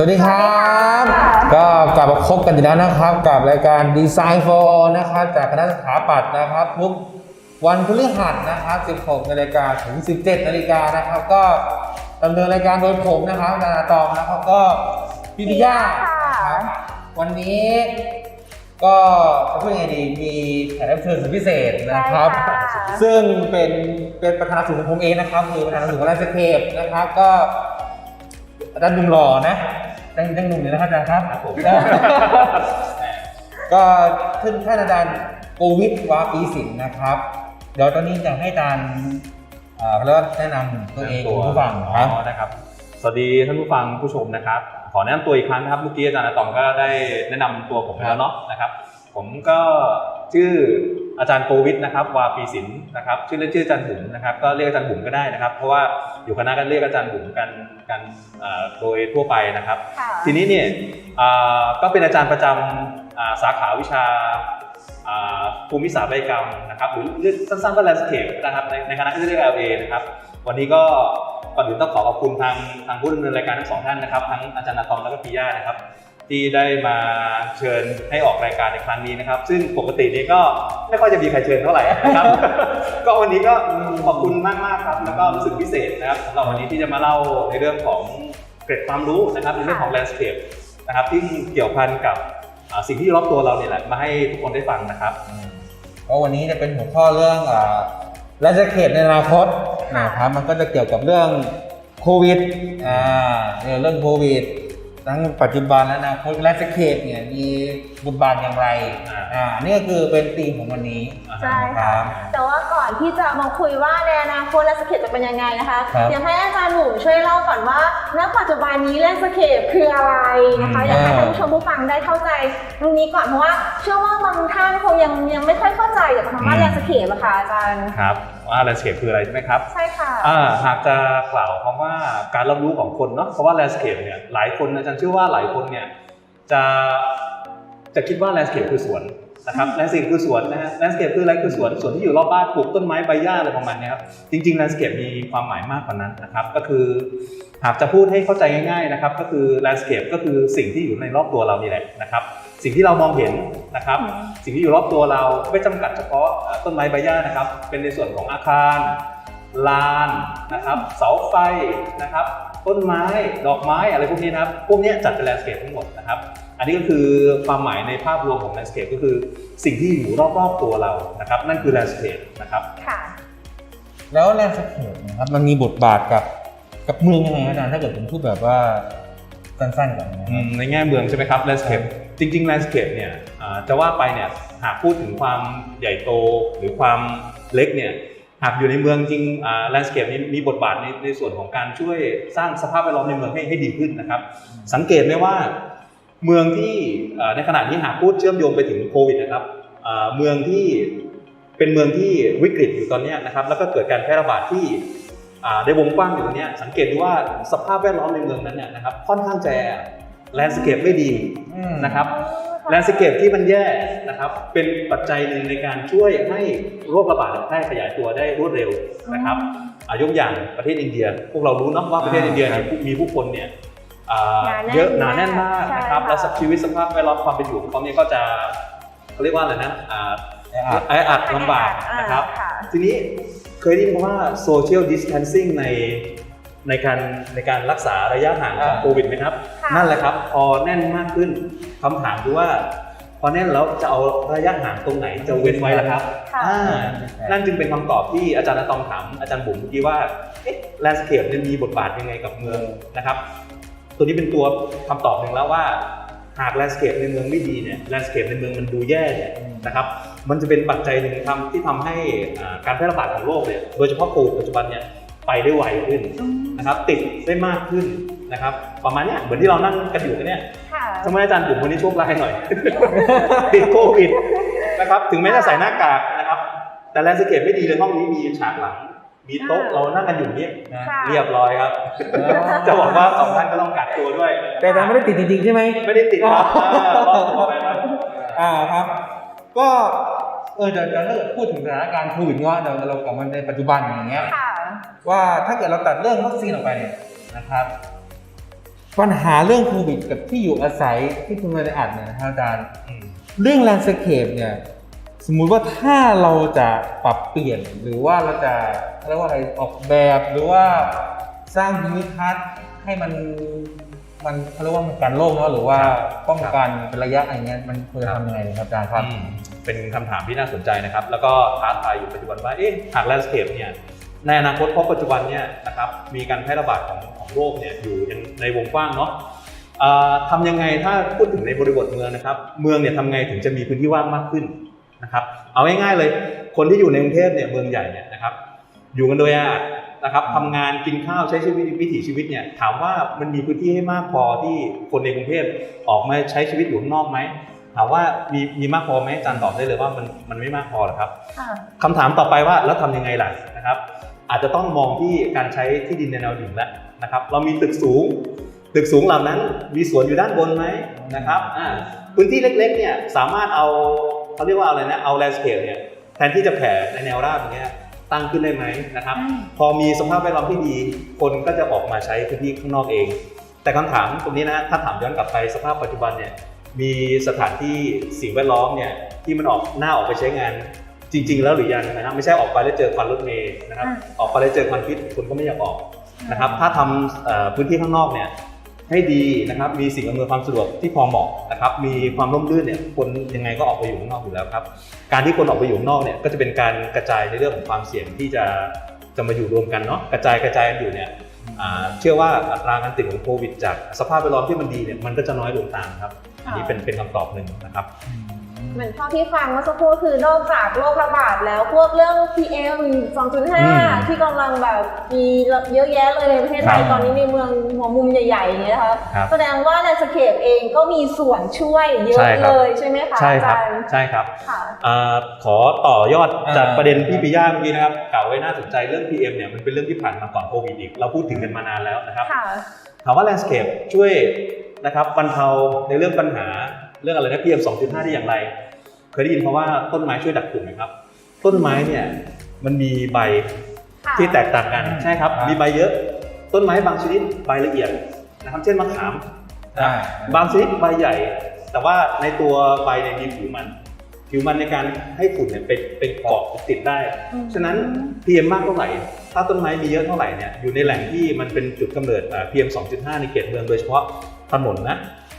สวัสดีครับ ก็กลับมาพบกันอีกแล้วนะครับ กับรายการ Design for นะครับ จากคณะสถาปัตย์นะครับ ทุกวันพฤหัสนะครับ 16 นาฬิกาถึง 17 นาฬิกานะครับ ก็ดำเนินรายการโดยผมนะครับนานาตองนะครับก็พี่พิยานะครับวันนี้ก็จะพูดยังไงดีมีแขกรับเชิญสุดพิเศษนะครับใช่ค่ะซึ่งเป็นเป็นประธานสูงของผมเองนะครับคือประธานสูงของไลฟ์สเคปนะครับก็อาจารย์หนุ่มหล่อนะ ยังยังหนุ่มอยู่นะครับอาจารย์ครับผม ก็ขึ้นท่านอาจารย์โกวิทวาปีสินนะครับ เดี๋ยวตอนนี้จะให้อาจารย์เอ่อเขาเรียกว่าแนะนำตัวเองคุณผู้ฟังครับ อ๋อนะครับ สวัสดีท่านผู้ฟังผู้ชมนะครับ ขอแนะนำตัวอีกครั้งนะครับ เมื่อกี้อาจารย์อาตอมก็ได้แนะนำตัวผมไปแล้วเนาะนะครับ ผมก็ชื่อ อาจารย์โควิดนะครับวาปีสินนะครับชื่อเล่นชื่ออาจารย์บุ๋มนะครับก็เรียกอาจารย์บุ๋มก็ได้นะครับ เพราะว่าอยู่คณะกันเรียกอาจารย์บุ๋มกันกันเอ่อโดยทั่วไปนะครับค่ะทีนี้เนี่ยอ่าก็เป็นอาจารย์ประจำอ่าสาขาวิชาอ่าภูมิศาสตร์ใบกรรมนะครับหรือเรียกสั้นๆก็ landscape นะครับในในคณะที่เรียก LA นะครับวันนี้ก็ก่อนอื่นต้องขอขอบคุณทางทางผู้ดำเนินรายการทั้งสองท่านนะครับทั้งอาจารย์นาตอมและก็พิยานะครับ ที่ได้มาเชิญให้ออกรายการในครั้งนี้นะครับ ซึ่งปกตินี้ก็ไม่ค่อยจะมีใครเชิญเท่าไหร่นะครับ ก็วันนี้ก็ขอบคุณมากมากๆครับ แล้วก็รู้สึกพิเศษนะครับสำหรับวันนี้ที่จะมาเล่าในเรื่องของเกร็ดความรู้นะครับในเรื่องของ landscape นะครับที่เกี่ยวพันกับอ่าสิ่งที่อยู่รอบตัวเราเนี่ยแหละมาให้ทุกคนได้ฟังนะครับก็วันนี้จะเป็นหัวข้อเรื่องแลนสเคปในอนาคตนะครับมันก็จะเกี่ยวกับเรื่องโควิดอ่าเนี่ยเรื่องโควิด ทั้งปัจจุบันและอนาคตแลนสเคปเนี่ยมีบทบาทอย่างไรอ่าอ่านี่ก็คือเป็นธีมของวันนี้ใช่คค่ะรับแต่ว่าก่อนที่จะมาคุยว่าในอนาคตแลนสเคปจะเป็นยังไงนะคะครับอยากให้อาจารย์หมูช่วยเล่าก่อนว่าณปัจจุบันนี้แลนสเคปคืออะไรนะคะอืมอยากให้ท่านผู้ชมผู้ฟังได้เข้าใจตรงนี้ก่อนเพราะว่าเชื่อว่าบางท่านคงยังยังไม่ค่อยเข้าใจเกี่ยวกับคำว่าแลนสเคปอะค่ะอาจารย์ครับ ว่า landscape คืออะไรใช่ไหมครับใช่ค่ะอ่าหากจะกล่าวคำว่าการรับรู้ของคนเนาะเพราะว่า landscape เนี่ยหลายคนอาจารย์เชื่อว่าหลายคนเนี่ยจะจะคิดว่า landscape คือสวนนะครับ landscape คือสวนนะฮะ landscape คืออะไรคือสวนสวนที่อยู่รอบบ้านปลูกต้นไม้ใบหญ้าอะไรประมาณเนี้ยครับจริงๆ landscape มีความหมายมากกว่านั้นนะครับก็คือหากจะพูดให้เข้าใจง่ายๆนะครับก็คือ landscape ก็คือสิ่งที่อยู่ในรอบตัวเรานี่แหละนะครับ สิ่งที่เรามองเห็นนะครับอืมสิ่งที่อยู่รอบตัวเราไม่จำกัดเฉพาะเอ่อต้นไม้ใบหญ้านะครับ เป็นในส่วนของอาคาร ลานนะครับเสาไฟนะครับ ต้นไม้ดอกไม้อะไรพวกนี้นะครับ พวกเนี้ยจัดเป็นแลนด์สเคปทั้งหมดนะครับ อันนี้ก็คือความหมายในภาพรวมของแลนด์สเคปก็คือสิ่งที่อยู่รอบๆตัวเรานะครับ นั่นคือแลนด์สเคปนะครับค่ะแล้วแลนสเคปนะครับมันมีบทบาทกับกับเมืองยังไงครับอาจารย์ถ้าเกิดผมพูดแบบว่าสั้นๆก่อนนะคอืรับมในแง่เมืองใช่ไหมครับแลนด์สเคป จริงๆแลนด์สเคปเนี่ยจะว่าไปเนี่ยหากพูดถึงความใหญ่โตหรือความเล็กเนี่ยหากอยู่ในเมืองจริงแลนด์สเคปนี้มีบทบาทในในส่วนของการช่วยสร้างสภาพแวดล้อมในเมืองให้ให้ดีขึ้นนะครับ สังเกตไหมว่าเมืองที่ในขณะนี้หากพูดเชื่อมโยงไปถึงโควิดนะครับเมืองที่เป็นเมืองที่วิกฤตอยู่ตอนนี้นะครับแล้วก็เกิดการแพร่ระบาดที่ในวงกว้างอยู่ตรงเนี้ยสังเกตดูว่าสภาพแวดล้อมในเมืองนั้นเนี่ยนะครับค่อนข้างจะ แลนด์สเคปไม่ดีอืมนะครับแลนด์สเคปที่มันแย่นะครับเป็นปัจจัยหนึ่งในการช่วยให้โรคระบาดแพร่ขยายตัวได้รวดเร็วนะครับอายกอย่างประเทศอินเดีย พวกเรารู้เนอะว่าประเทศอินเดียเนี่ยมีผู้คนเนี่ยอ่าหนาแน่นเยอะหนาแน่นมากใช่นะครับค่ะแล้วชีวิตสภาพแวดล้อมความเป็นอยู่ของเขาเนี่ยก็จะเขาเรียกว่าอะไรนะอ่าแออัดแออัดลำบากนะครับอ่าทีนี้เคยได้ยินคำว่า social distancing ใน ในการในการรักษาระยะห่างของอ่าโควิดไหมครับค่ะนั่นแหละครับ พอแน่นมากขึ้นคำถามคือว่า พอแน่นแล้วจะเอาระยะห่างตรงไหนจะเว้นไว้ล่ะครับค่ะอ่านั่นจึงเป็นคำตอบที่อาจารย์อะตอมถามอาจารย์บุ๋มเมื่อกี้ว่าเอ๊ะแลนด์สเคปเนี่ยมีบทบาทยังไงกับเมืองนะครับ ตัวนี้เป็นตัวคำตอบหนึ่งแล้วว่าหากแลนด์สเคปในเมืองไม่ดีเนี่ยแลนด์สเคปในเมืองมันดูแย่เนี่ยนะครับมันจะเป็นปัจจัยหนึ่งทำที่ทำให้อ่าการแพร่ระบาดของโรคเนี่ยโดยเฉพาะโควิดปัจจุบันเนี่ย ไปได้ไวขึ้นนะครับ ติดได้มากขึ้นนะครับ ประมาณเนี้ยเหมือนที่เรานั่งกันอยู่กันเนี่ยค่ะทำไมอาจารย์บุ๋มวันนี้โชคร้ายหน่อย ติดโควิดนะครับ ถึงแม้จะใส่หน้ากากนะครับ แต่แลนด์สเคปไม่ดีเลยห้องนี้มีฉากหลัง มีโต๊ะเรานั่งกันอยู่เนี่ยนะค่ะเรียบร้อยครับ จะบอกว่าสองท่านก็ต้องกักตัวด้วย แต่อาจารย์ไม่ได้ติดจริงๆใช่ไหมไม่ได้ติดครับอ่ารอดตัวไปครับอ่าครับ ก็ เออเดี๋ยวเดี๋ยวถ้าเกิดพูดถึงสถานการณ์โควิดเนาะเดี๋ยวเรากลับมาในปัจจุบันอย่างเงี้ยค่ะ ว่าถ้าเกิดเราตัดเรื่องวัคซีนออกไปเนี่ยนะครับ ปัญหาเรื่องโควิดกับที่อยู่อาศัยที่คุณมาได้อัดเนี่ยนะครับอาจารย์อืมเรื่องแลนด์สเคปเนี่ยสมมุติว่าถ้าเราจะปรับเปลี่ยนหรือว่าเราจะเรียกว่าอะไรออกแบบหรือว่าสร้างภูมิทัศน์ให้มัน มันเขาเรียกว่ามันกันโรคเนาะหรือว่าป้องกันเป็นระยะอะไรเงี้ยมันควรจะทำยังไงครับอาจารย์ครับ อืมเป็นคำถามที่น่าสนใจนะครับ แล้วก็ท้าทายอยู่ปัจจุบันว่า เอ๊ะหากแลนด์สเคปเนี่ยในอนาคตเพราะปัจจุบันเนี่ยนะครับมีการแพร่ระบาดของของโรคเนี่ยอยู่ในวงกว้างเนาะเอ่อทำยังไงถ้าพูดถึงในบริบทเมืองนะครับ เมืองเนี่ยทำไงถึงจะมีพื้นที่ว่างมากขึ้นนะครับ เอาง่ายๆเลย คนที่อยู่ในกรุงเทพเนี่ยเมืองใหญ่เนี่ยนะครับ อยู่กันโดยอา นะครับทำงานกินข้าวใช้ชีวิตวิถีชีวิตเนี่ยถามว่ามันมีพื้นที่ให้มากพอที่คนในกรุงเทพออกมาใช้ชีวิตอยู่ข้างนอกไหมถามว่ามีมีมากพอไหมอาจารย์ตอบได้เลยว่ามันมันไม่มากพอหรอกครับค่ะคำถามต่อไปว่าแล้วทำยังไงล่ะนะครับ อาจจะต้องมองที่การใช้ที่ดินในแนวดิ่งแล้วนะครับ เรามีตึกสูง ตึกสูงเหล่านั้น มีสวนอยู่ด้านบนไหมนะครับอ่าพื้นที่เล็กๆเนี่ยสามารถเอาเขาเรียกว่าอะไรนะเอาแลนด์สเคปเนี่ยแทนที่จะแผ่ในแนวราบอย่างเงี้ย ตั้งขึ้นได้ไหมนะครับอืมพอมีสภาพแวดล้อมที่ดี คนก็จะออกมาใช้พื้นที่ข้างนอกเอง แต่คำถามตรงนี้นะฮะถ้าถามย้อนกลับไปสภาพปัจจุบันเนี่ยมีสถานที่สิ่งแวดล้อมเนี่ยที่มันออกหน้าออกไปใช้งานจริง ๆ แล้วหรือยังนะครับไม่ใช่ออกไปแล้วเจอควันรถเมล์นะครับอ่าออกไปแล้วเจอควันพิษคนก็ไม่อยากออกนะครับถ้าทำเอ่อพื้นที่ข้างนอกเนี่ย ให้ดีนะครับมีสิ่งอำนวยความสะดวกที่พอเหมาะนะครับมีความร่มรื่นเนี่ยคนยังไงก็ออกไปอยู่ข้างนอกอยู่แล้วครับการที่คนออกไปอยู่ข้างนอกเนี่ยก็จะเป็นการกระจายในเรื่องของความเสี่ยงที่จะจะมาอยู่รวมกันเนาะกระจายกระจายกันอยู่เนี่ยเชื่อว่าอัตราการติดของโควิด จากสภาพแวดล้อมที่มันดีเนี่ยมันก็จะน้อยลงตามครับอันนี้เป็นเป็นคำตอบหนึ่งนะครับ เหมือนเท่าที่ฟังเมื่อสักครู่คือนอกจากโรคระบาดแล้วพวกเรื่อง PM ม2.5 ที่กำลังแบบมีเยอะแยะเลยในประเทศไทยครับตอนนี้ในเมืองหัวมุมใหญ่ๆอย่างเงี้ยนะคะครับแสดงว่าในสเคปเองก็มีส่วนช่วยเยอะใช่ครับเลยใช่ไหมคะใช่ครับอาจารย์ใช่ครับค่ะอ่าขอต่อยอดอ่าจากประเด็นพี่ปิยาเมื่อกี้นะครับกล่าวไว้น่าสนใจเรื่อง PM เนี่ยมันเป็นเรื่องที่ผ่านมาก่อนโควิดอีกเราพูดถึงกันมานานแล้วนะครับค่ะถามว่า landscape ช่วยนะครับบรรเทาในเรื่องปัญหา เรื่องอะไรนะ PM 2.5 ได้อย่างไร เคยได้ยินเพราะว่าต้นไม้ช่วยดักฝุ่นไหมครับ ต้นไม้เนี่ยมันมีใบค่ะที่แตกต่างกันอืมใช่ครับครับ มีใบเยอะ ต้นไม้บางชนิดใบละเอียดนะครับ เช่นมะขามใช่บางชนิดใบใหญ่ แต่ว่าในตัวใบเนี่ยมีผิวมัน ผิวมันในการให้ฝุ่นเนี่ยเป็นเป็นเกาะติดได้อืมฉะนั้น PM มากเท่าไหร่ ถ้าต้นไม้มีเยอะเท่าไหร่เนี่ยอยู่ในแหล่งที่มันเป็นจุดกำเนิดอ่า PM 2.5 ในเขตเมืองโดยเฉพาะถนนนะ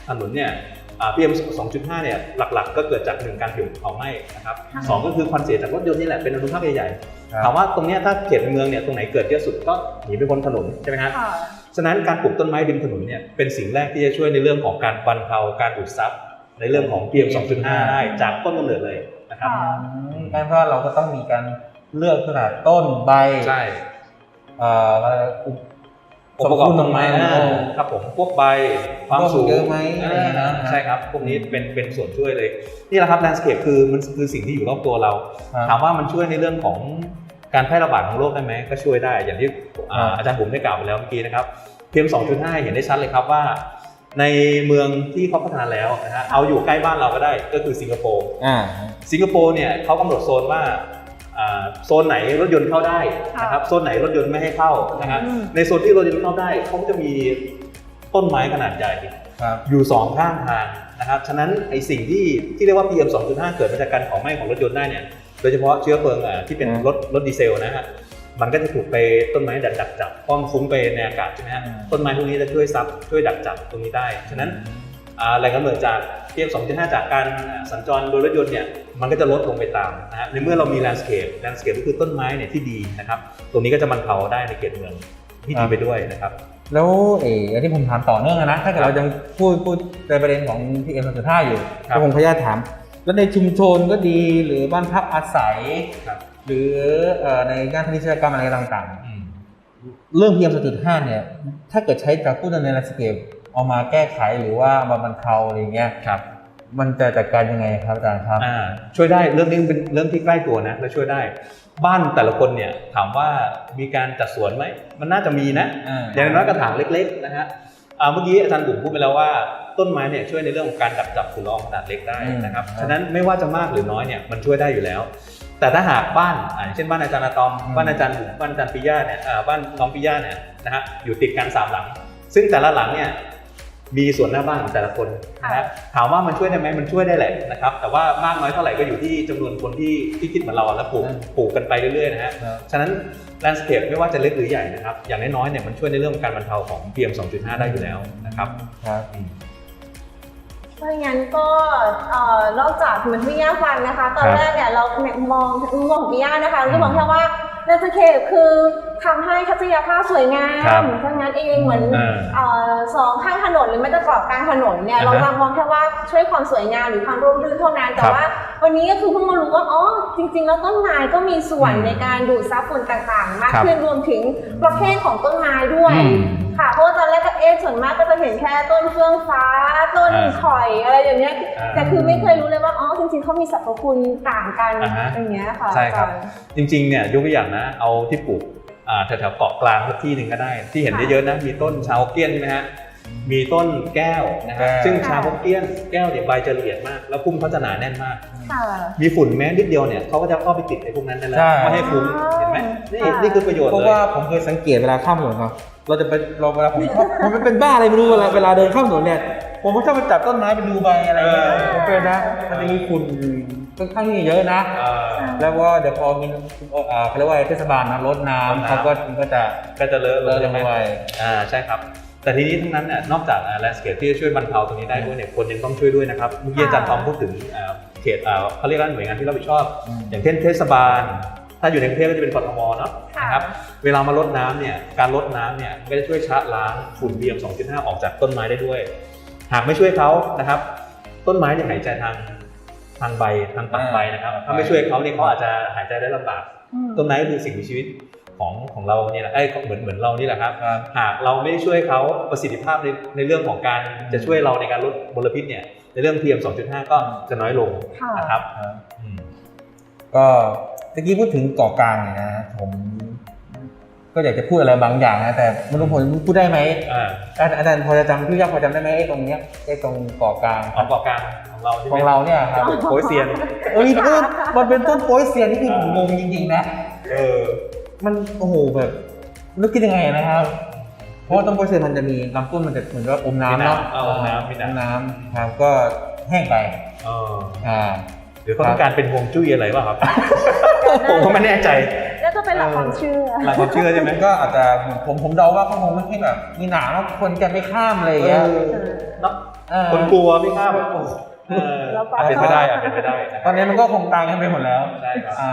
ถนนเนี่ยอ่า PM 2.5 เนี่ยหลักๆ ก็เกิดจากหนึ่งการเผาไหม้นะครับค่ะสองก็คือควันเสียจากรถยนต์นี่แหละเป็นอนุภาคใหญ่ๆครับถามว่าตรงเนี้ยถ้าเขตในเมืองเนี่ยตรงไหนเกิดเยอะสุดก็หนีไปบนถนนใช่ไหมฮะค่ะฉะนั้นการปลูกต้นไม้ริมถนนเนี่ยเป็นสิ่งแรกที่จะช่วยในเรื่องของการบรรเทาการดูดซับในเรื่องของ PM 2.5 ได้จากต้นกำเนิดเลยนะครับค่ะงั้นเพราะเราก็ต้องมีการเลือกขนาดต้นใบใช่ เอ่ออะไรอุปองค์ประกอบต้นไม้สรรพคุณของมันครับผมพวกใบความสูงเยอะไหมอะไรอย่างเงี้ยนะใช่ครับพวกนี้เป็นเป็นส่วนช่วยเลยนี่แหละครับ landscape คือมันคือสิ่งที่อยู่รอบตัวเราครับถามว่ามันช่วยในเรื่องของการแพร่ระบาดของโรคได้ไหมก็ช่วยได้อย่างที่อ่าครับอาจารย์ผมได้กล่าวไปแล้วเมื่อกี้นะครับ PM 2.5 เห็นได้ชัดเลยครับว่า ในเมืองที่เขาพัฒนาแล้วนะฮะเอาอยู่ใกล้บ้านเราก็ได้ก็คือสิงคโปร์อ่าสิงคโปร์เนี่ยเขากำหนดโซนว่าอ่า โซนไหนรถยนต์เข้าได้นะครับโซนไหนรถยนต์ไม่ให้เข้านะครับอืมในโซนที่รถยนต์เข้าได้เขาก็จะมีต้นไม้ขนาดใหญ่ครับอยู่สองข้างทางนะครับฉะนั้นไอสิ่งที่ที่เรียกว่า PM 2.5 เกิดมาจากการเผาไหม้ของรถยนต์ได้เนี่ยโดยเฉพาะเชื้อเพลิงอะที่เป็นอืมรถรถดีเซลนะฮะมันก็จะถูกไปต้นไม้ดักดักจับป้องฟุ้งไปในอากาศใช่ไหมฮะอืมต้นไม้พวกนี้จะช่วยซับช่วยดักจับตรงนี้ได้ ฉะนั้นอ่าแหล่งกำเนิดจาก PM 2.5 จากการสัญจรโดยรถยนต์เนี่ยมันก็จะลดลงไปตามนะฮะในเมื่อเรามี landscape landscape ก็คือต้นไม้เนี่ยที่ดีนะครับตรงนี้ก็จะบรรเทาได้ในเขตเมืองที่ดีไปด้วยนะครับแล้วเอ๋อันที่ผมถามต่อเนื่องอะนะถ้าเกิดเรายังพูดพูดในประเด็นของ PM 2.5อยู่ครับก็ผมขออนุญาตถาม แล้วในชุมชนก็ดีหรือบ้านพักอาศัยครับหรือเอ่อในงานพาณิชยกรรมอะไรต่างอืมๆเรื่อง PM 2.5เนี่ย ถ้าเกิดใช้จากผู้ดำเนินสเกป เอามาแก้ไขหรือว่ามาบรรเทาอะไรเงี้ยครับ มันจะจัดการยังไงครับอาจารย์ครับอ่าช่วยได้เรื่องนี้เป็นเรื่องที่ใกล้ตัวนะและช่วยได้ บ้านแต่ละคนเนี่ยถามว่ามีการจัดสวนไหมมันน่าจะมีนะอ่าอย่างน้อยกระถางเล็ก ๆ นะฮะอ่าเมื่อกี้อาจารย์บุ๋มพูดไปแล้วว่าต้นไม้เนี่ยช่วยในเรื่องของการดักจับฝุ่นละอองขนาดเล็กได้นะครับอืมฉะนั้นไม่ว่าจะมากหรือน้อยเนี่ยมันช่วยได้อยู่แล้ว แต่ถ้าหากบ้านอ่าอย่างเช่นบ้านอาจารย์อะตอมอืมบ้านอาจารย์บุ๋มบ้านอาจารย์ปิยะเนี่ยอ่าบ้านน้องปิยะเนี่ยนะฮะอยู่ติดกันสามหลัง ซึ่งแต่ละหลังเนี่ย มีส่วนหน้าบ้านของแต่ละคนนะฮะถามว่ามันช่วยได้ไหมมันช่วยได้แหละนะครับ แต่ว่ามากน้อยเท่าไหร่ก็อยู่ที่จำนวนคนที่ที่คิดเหมือนเราแล้วปลูกอืมปลูกกันไปเรื่อยๆนะฮะครับฉะนั้น landscape ไม่ว่าจะเล็กหรือใหญ่นะครับ อย่างน้อยๆเนี่ยมันช่วยในเรื่องของการบรรเทาของ PM 2.5 ได้อยู่แล้วนะครับครับอืมเพราะงั้นก็เอ่อนอกจากเหมือนพี่ย่าฟังนะคะ ตอนครับแรกเนี่ยเรามองมุมมองของพี่ย่านะคะอืมก็มองแค่ว่าแล นด์สเคปคือทำให้ทัศนียภาพสวยงาครับมเท่านั้นเองเหมือนอ่าเอ่อสองข้างถนนหรือไม่แต่กรอบกลางถนนเนี่ยอ่าเราฮะมองแค่ว่าช่วยความสวยงามหรือความร่มรื่นเท่านั้นแต่ครับว่า วันนี้ก็คือเพิ่งมารู้ว่าอ๋อจริง ๆ แล้วต้นไม้ก็มีส่วนอืมในการดูดซับฝุ่นต่างๆ มากครับขึ้นรวมถึงประเภทของต้นไม้ด้วย อืมค่ะเพราะว่าตอนแรกก็เอะส่วนมากก็จะเห็นแค่ต้นเฟื่องฟ้า ต้นอ่าข่อยอะไรอย่างเงี้ยอ่า แต่คือไม่เคยรู้เลยว่าอ๋อ จริงๆเขามีสรรพคุณต่างกันอ่าฮะ อย่างเงี้ยค่ะใช่ครับ อาจาย์ จริงๆเนี่ยยกตัวอย่างนะเอาที่ปลูกอ่าแถวๆเกาะกลางสักที่หนึ่งก็ได้ ที่เห็นค่ะเยอะๆนะมีต้นชาฮกเกี้ยนใช่ไหมฮะมีต้นแก้วนะครับแก้ว ซึ่งชาฮกเกี้ยนแก้วเนี่ยใบจะละเอียดมาก แล้วพุ่มเขาจะหนาแน่นมาก ค่ะ มีฝุ่นแม้นิดเดียวเนี่ยเขาก็จะเข้าไปติดในพวกนั้นนั่นแหละใช่ ไม่ให้ฟุ้งอ๋อเห็นไหมนี่ค่ะ นี่คือประโยชน์เพราะเลยว่าผมเคยสังเกตเวลาข้ามถนนเนาะเราจะไปเราเวลาผมชอบผมเป็นบ้าอะไรไม่รู้เวลาเวลาเดินข้ามถนนเนี่ย ผมก็ชอบไปจับต้นไม้ไปดูใบอะไรเงี้ยเออผมเป็นนะ มันจะมีฝุ่นค่อนข้างที่จะเยอะนะอ่าแล้วก็เดี๋ยวพอมีอ่าเขาเรียกว่าเทศบาลนะรดน้รดำน้ำเขาก็มันก็จะก็จะเลอะเลอะลใช่งไหมไปอ่าใช่ครับ แต่ทีนี้ทั้งนั้นเนี่ยนอกจากแลนด์สเคปที่จะช่วยบรรเทาตรงนี้ได้ด้วยเนี่ยคนยังต้องช่วยด้วยนะครับเมื่อกี้อาจารย์ทอมพูดถึงอ่าเขตอ่าเขาเรียกว่าหน่วยงานที่รับผิดชอบอืมอย่างเช่นเทศบาล ถ้าอยู่ในกรุงเทพก็จะเป็นกทมเนาะค่ะนะครับเวลามาลดน้ำเนี่ยการลดน้ำเนี่ยก็จะช่วยชะล้างฝุ่น PM 2.5 ออกจากต้นไม้ได้ด้วย หากไม่ช่วยเขานะครับ ต้นไม้เนี่ยหายใจทางทางใบทางปักใบนะครับ ถ้าไม่ช่วยเขาเนี่ยเขาอาจจะหายใจได้ลำบากอืมต้นไม้ก็คือสิ่งมีชีวิตของของเราเนี่ยแหละเอ้ยเหมือนเหมือนเรานี่แหละครับ หากเราไม่ได้ช่วยเขาประสิทธิภาพในในเรื่องของการจะช่วยเราในการลดมลพิษเนี่ยในเรื่อง PM 2.5 ก็จะน้อยลงค่ะนะครับอืมก็ตะกี้พูดถึงเกาะกลางเนี่ยนะผม ก็อยากจะพูดอะไรบางอย่างนะแต่ไม่รู้ผมพูดได้ไหมอ่าอาจารย์อาจารย์พอจะจำพี่ยักษ์พอจำได้ไหมไอ้ตรงเนี้ยไอ้ตรงเกาะกลางของเกาะกลางของเราใช่ไหขมองเราเนี่ยครับโอยเซียนเอ้ยต้นมันเป็นต้นโป๊ยเซียนที่คือผมงงจริงๆนะเออมันโอ้โหแบบนึกคิดยังไงนะครับ เพราะว่าต้นโป๊ยเซียนมันจะมีลำต้นมันจะเหมือนกับอมน้ำเนาะมีน้ำเอาอมน้ำมีน้ำอน้ำครับก็แห้งไปเอออ่า หรือเขาต้องการเป็นฮวงจุ้ยอะไรป่ะครับ ผมก็ไม่แน่ใจ แล้วก็เป็นหลักความเชื่อ หลักความเชื่อใช่ไหมก็อาจจะผมผมเดาว่าเขาคงไม่ใช่แบบมีหนามแล้วคนจะไม่ข้ามอะไรอย่างเงี้ยเออเนอะเออคนกลัวไม่กล้าแบบเออแล้วก็เป็นไปได้อะเป็นไปได้ะตอนนี้มันก็คงตายกันไปหมดแล้วใช่ครับอ่า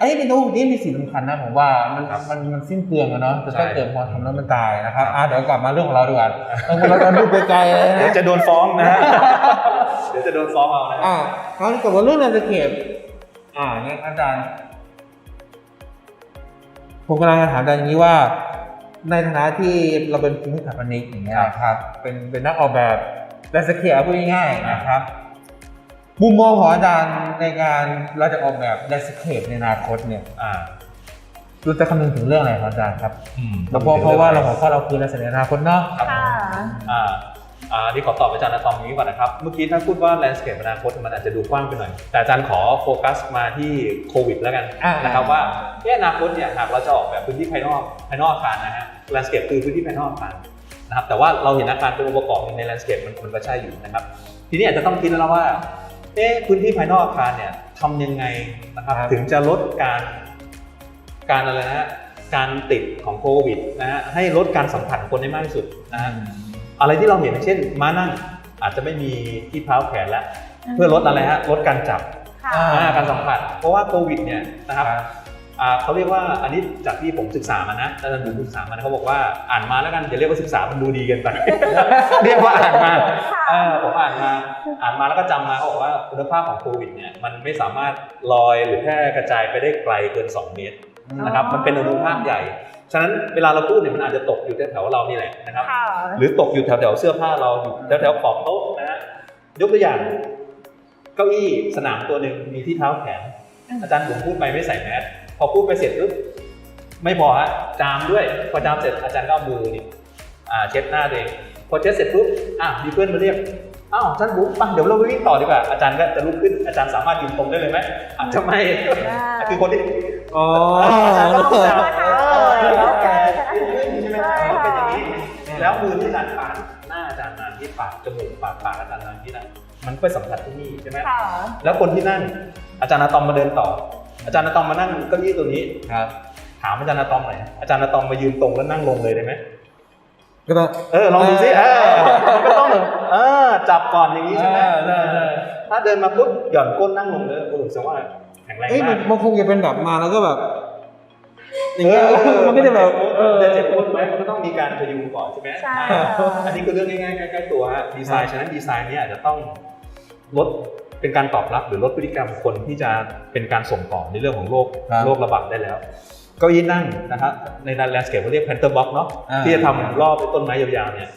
ไอ้นี่ดูนี่มีสิ่งสำคัญนะผมว่ามันครับมันมันสิ้นเปลืองอะเนาะแต่ถ้าใช่เกิดพอทำแล้วมันตายนะครับอ่าเดี๋ยวกลับมาเรื่องของเราดีกว่าเออเราจะดูไปไกลเลยเดี๋ยวนะจะโดนฟ้องนะฮะเดี๋ยวจะโดนฟ้องเอานะฮะอ่าคราวนี้กับว่าเรื่องแลนด์สเคปอ่าเนี่ยอาจารย์ผมกำลังจะถามอาจารย์อย่างนี้ว่า ในฐานะที่เราเป็นภูมิสถาปนิกอย่างเงี้ยนะครับเป็นเป็นนักออกแบบแลนด์สเคปพูดง่ายๆนะครับ มุมมองของอาจารย์ในการเราจะออกแบบแลนด์สเคปในอนาคตเนี่ยอ่าเราจะคำนึงถึงเรื่องอะไรครับอาจารย์ครับอืมเพราะเพราะว่าเราหัวข้อเราคือแลนด์สเคปในอนาคตเนาะครับค่ะอ่าอ่านี่ขอตอบอาจารย์อะตอมอย่างนี้ก่อนนะครับ เมื่อกี้ถ้าพูดว่า landscape อนาคตมันอาจจะดูกว้างไปหน่อย แต่อาจารย์ขอโฟกัสมาที่โควิดแล้วกันอ่านะครับว่าเอ๊ะอนาคตเนี่ยหากเราจะออกแบบพื้นที่ภายนอกภายนอกอาคารนะฮะ landscape คือพื้นที่ภายนอกอาคารนะครับแต่ว่าเราเห็นอาคารเป็นองค์ประกอบหนึ่งใน landscape มันมันก็ใช่อยู่นะครับ ทีนี้อาจจะต้องคิดแล้วว่า เอ๊ะพื้นที่ภายนอกอาคารเนี่ยทำยังไงนะครับครับถึงจะลดการการอะไรนะฮะการติดของโควิดนะฮะให้ลดการสัมผัสคนได้มากที่สุดนะฮะอะไรที่เราเห็นเช่นม้านั่งอาจจะไม่มีที่เท้าแขนแล้ว เพื่อลดอะไรฮะลดการจับค่ะอ่าอ่าการสัมผัสเพราะว่าโควิดเนี่ยนะครับอ่า เขาเรียกว่าอันนี้จากที่ผมศึกษามานะอาจารย์บุ๋มศึกษามานะเขาบอกว่าอ่านมาแล้วกันอย่าเรียกว่าศึกษามันดูดีเกินไปเรียกว่าอ่านมาเออผมอ่านมาอ่านมาแล้วก็จำมาเขาบอกว่าคุณภาพของโควิดเนี่ยมันไม่สามารถลอยหรือแพร่กระจายไปได้ไกลเกิน 2 เมตรนะครับมันเป็นอนุภาคใหญ่ฉะนั้นเวลาเราพูดเนี่ยมันอาจจะตกอยู่แถวๆเรานี่แหละนะครับค่ะหรือตกอยู่แถวๆเสื้อผ้าเราอยู่แถวๆขอบโต๊ะนะฮะยกตัวอย่างเก้าอี้สนามตัวหนึ่งมีที่เท้าแขนอืมอาจารย์ผมพูดไปไม่ใส่แมส พอพูดไปเสร็จปุ๊บไม่พอฮะจามด้วย พอจามเสร็จอาจารย์ก็เอามือนี่อ่าเช็ดหน้าตัวเองพอเช็ดเสร็จปุ๊บอะมีเพื่อนมาเรียกอ้าวอาจารย์บุ๊คไปเดี๋ยวเราไปวิ่งต่อดีกว่าอาจารย์ก็จะลุกขึ้นอาจารย์สามารถยืนตรงได้เลยไหมอาจจะไม่ได้คือคนที่อ๋ออาจารย์ก็ต้องจามค่ะเออแล้วแกใช่ยืนขึ้นใช่ไหมใช่มันค่ะเป็นอย่างนี้แล้วมือที่อาจารย์ผ่านหน้าอาจารย์มาที่ปากจมูกปากปากอาจารย์นันที่นั่นมันก็ไปสัมผัสที่นี่ใช่ไหมค่ะแล้วคนที่นั่งอาจารย์อะตอมมาเดินต่อ อาจารย์อะตอมมานั่งเก้าอี้ตัวนี้ ครับ ถามอาจารย์อะตอมหน่อยอาจารย์อะตอมมายืนตรงแล้วนั่งลงเลยได้ไหมก็ต้อง เออลองดูสิเอเอออมันก็ต้องเออจับก่อนอย่างนี้ใช่ไหมเออใช่ใช่ถ้าเดินมาปุ๊บหย่อนก้นนั่งลงเลยเออแสดงว่าแข็งแรงเอ้ยมัมานกมันคงจะเป็นแบบมาแล้วก็แบบอย่างเงี้ยมันก็จะแบบเออจะเจ็บปวดไหมมันก็ต้องมีการพยุงก่อนใช่ไหม ใช่อ่าค่ะ อันนี้คือเรื่องง่ายๆใกล้ๆตัวฮะดีไซน์ฉะนั้นดีไซน์เนี้อาจจะต้องลด เป็นการตอบรับหรือลดพฤติกรรมคนที่จะเป็นการส่งต่อในเรื่องของโรคครับโรคระบาดได้แล้วเก้าอี้นั่งนะครับในแลนด์สเคปเขาเรียก panther box เนาะอ่าที่จะทำรอบต้นไม้ยาวๆเนี่ย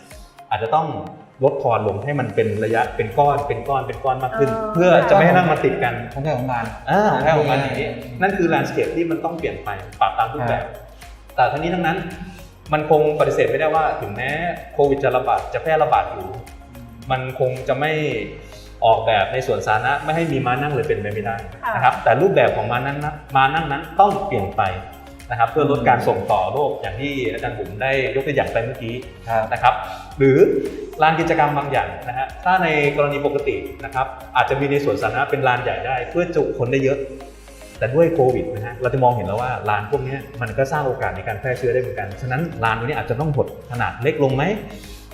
อาจจะต้องลดทอนลงให้มันเป็นระยะเป็นก้อนเป็นก้อนเป็นก้อนมากขึ้นอ่าเพื่อจะไม่ให้นั่งมาติดกันของแค่ของงานอ่าของแค่ของมันอย่างนี้นั่นคือแลนด์สเคปที่มันต้องเปลี่ยนไปปรับตามรูปแบบ แต่ทั้งนี้ทั้งนั้นมันคงปฏิเสธไม่ได้ว่าถึงแม้โควิดจะระบาดจะแพร่ระบาดอยู่ มันคงจะไม่ ออกแบบในส่วนสาธารณะไม่ให้มีม้านั่งเลยเป็นไปไม่ได้ค่ะนะครับแต่รูปแบบของม้านั่งนั้นม้านั่งนั้นต้องเปลี่ยนไปนะครับเพื่อลดการส่งต่อโรคอย่างที่อาจารย์บุ๋มได้ยกตัวอย่างไปเมื่อกี้ครับนะครับหรือลานกิจกรรมบางอย่างนะฮะถ้าในกรณีปกตินะครับอาจจะมีในสวนสาธารณะเป็นลานใหญ่ได้เพื่อจุคนได้เยอะ แต่ด้วยโควิดนะฮะเราจะมองเห็นแล้วว่าลานพวกเนี้ยมันก็สร้างโอกาสในการแพร่เชื้อได้เหมือนกัน ฉะนั้นลานตรงนี้อาจจะต้องหดขนาดเล็กลงไหม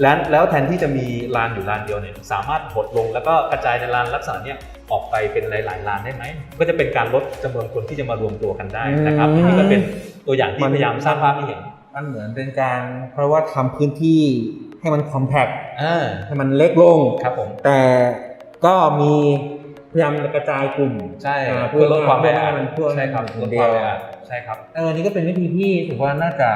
แล้วแล้วแทนที่จะมีลานอยู่ลานเดียวเนี่ยสามารถหดลงแล้วก็กระจายในลานลักษณะเนี้ยออกไปเป็นหลายๆลานได้ไหมก็จะเป็นการลดจำนวนคนที่จะมารวมตัวกันได้นะครับอืม นี่ก็เป็นตัวอย่างที่พยายามสร้างภาพให้เห็นมันเหมือนเป็นการเพราะว่าทำพื้นที่ให้มันคอมแพคอ่าให้มันเล็กลง ครับผม แต่ก็มีพยายามกระจายกลุ่ม ใช่อ่าเพื่อลดความแอเพื่ออัให้ดมันทั่วใช่ครับลคดนเดีคยววามแออัดใช่ครับเออนี่ก็เป็นวิธีที่ถือว่าน่าจะ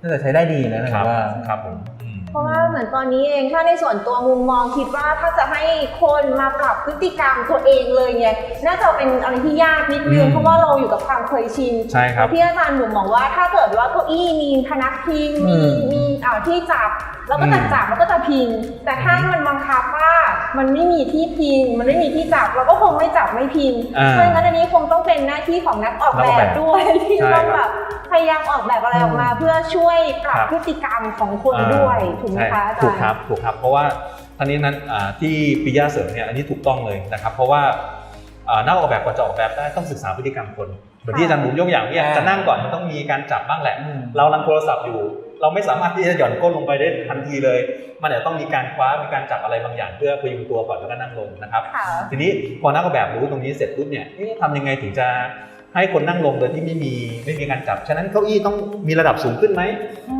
น่าจะใช้ได้ดีนะคผรับมว่า ครับผมอืม เพราะว่าเหมือนตอนนี้เองถ้าในส่วนตัวมุมมองคิดว่าถ้าจะให้คนมาปรับพฤติกรรมตัวเองเลยเนี่ยน่าจะเป็นอะไรที่ยากนิดนึอืงมเพราะว่าเราอยู่กับความเคยชินใช่ครับที่อาจารย์หนุ่มบอกว่าถ้าเกิดว่าเก้าอี้มีพนักพิงอืมีมมี อ่าที่จับแล้วก็จะอืมจับแล้วก็จะพิง แต่ถ้ามันบังคับว่ามันไม่มีที่พิง มันไม่มีที่จับเราก็คงไม่จับไม่พิงอ่าเพราะงั้นอันนี้คงต้องเป็นหน้าที่ของนักออกนักออกแบแบบบด้วยที่ใช่ต้องคแบรับบพยายามออกแบบอะไรออกมา เพื่อช่วยปรับครับ พฤติกรรมของคนด้วยถูกไหมคะอาจารย์ ถูกครับถูกครับเพราะว่าทั้งนี้นั้นอ่าที่ปิยาเสริมเนี่ยอันนี้ถูกต้องเลยนะครับ เพราะว่าอ่านักออกแบบกว่าจะออกแบบได้ต้องศึกษาพฤติกรรมคนเหมือนที่อาจารย์บุ๋มยกอย่างเนี่ยอ่า จะนั่งก่อนมันต้องมีการจับบ้างแหละอืมเราลังโทรศัพท์อยู่ เราไม่สามารถที่จะหย่อนก้นลงไปได้ทันทีเลย มันอาจจะต้องมีการคว้ามีการจับอะไรบางอย่างเพื่อพยุงตัวก่อนแล้วก็นั่งลงนะครับค่ะทีนี้พอนักออกแบบรู้ตรงนี้เสร็จปุ๊บเนี่ยเอ๊ะทำยังไงถึงจะ ให้คนนั่งลงโดยที่ไม่มีไม่มีการจับ ฉะนั้นเก้าอี้ต้องมีระดับสูงขึ้นไหม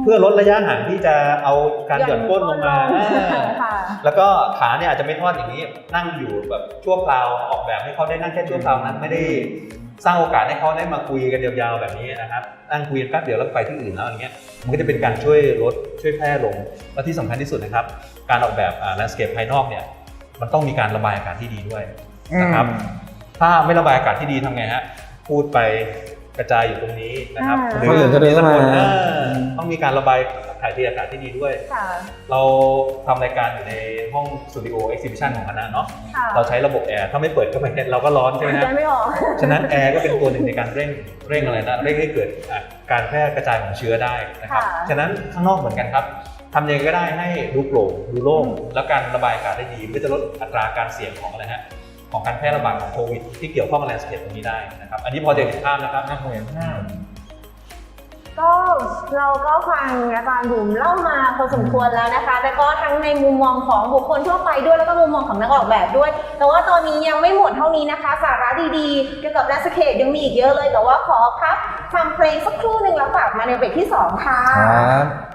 เพื่อลดระยะห่างที่จะเอาการหย่อนก้นลงมาหย่อนก้นลงอ่าค่ะแล้วก็ขาเนี่ยอาจจะไม่ทอดอย่างนี้ นั่งอยู่แบบชั่วคราวออกแบบให้เขาได้นั่งแค่ชั่วคราวนั้นไม่ได้สร้างโอกาสให้เขาได้มาคุยกันยาวๆแบบนี้นะครับ นั่งคุยกันแป๊บเดียวแล้วไปที่อื่นแล้วอย่างเงี้ย มันก็จะเป็นการช่วยลดช่วยแพร่ลง และที่สำคัญที่สุดนะครับ การออกแบบแลนด์สเคปภายนอกเนี่ย มันต้องมีการระบายอากาศที่ดีด้วยนะครับ ถ้าไม่ระบายอากาศที่ดีทำไงฮะ พูดไปกระจายอยู่ตรงนี้นะครับอ่า คนอื่นจะเดินเข้ามาเออต้องมีการระบายถ่ายเทอากาศที่ดีด้วย ค่ะ เราทำรายการอยู่ในห้องสตูดิโอเอ็กซิบิชันของคณะเนาะค่ะเราใช้ระบบแอร์ถ้าไม่เปิดเข้าไปเนี่ยเราก็ร้อนใช่ไหมฮะ ใจไม่ออก ฉะนั้นแอร์ก็เป็นตัวหนึ่งในการเร่งเร่งอะไรนะเร่งให้เกิดอะการแพร่กระจายของเชื้อได้นะครับ ค่ะ ฉะนั้นข้างนอกเหมือนกันครับทำยังไงก็ได้ให้ดูโปร่งดูโล่งแล้วการระบายอากาศได้ดีเพื่อจะลดอัตราการเสี่ยงของอะไรฮะ ของการแพร่ระบาดของโควิด ที่เกี่ยวข้องกับแลนด์สเคปตรงนี้ได้นะครับ อันนี้พอจะเห็นภาพนะครับน่าเห็นภาพก็เราก็ฟังอาจารย์บุ๋มเล่ามาพอสมควรแล้วนะคะ แต่ก็ทั้งในมุมมองของบุคคลทั่วไปด้วยแล้วก็มุมมองของนักออกแบบด้วย แต่ว่าตอนนี้ยังไม่หมดเท่านี้นะคะ สาระดีๆ เกี่ยวกับแลนสเคปยังมีอีกเยอะเลย แต่ว่าขอพักฟังเพลงสักครู่หนึ่งแล้วกลับมาในเบรกที่สองค่ะครับ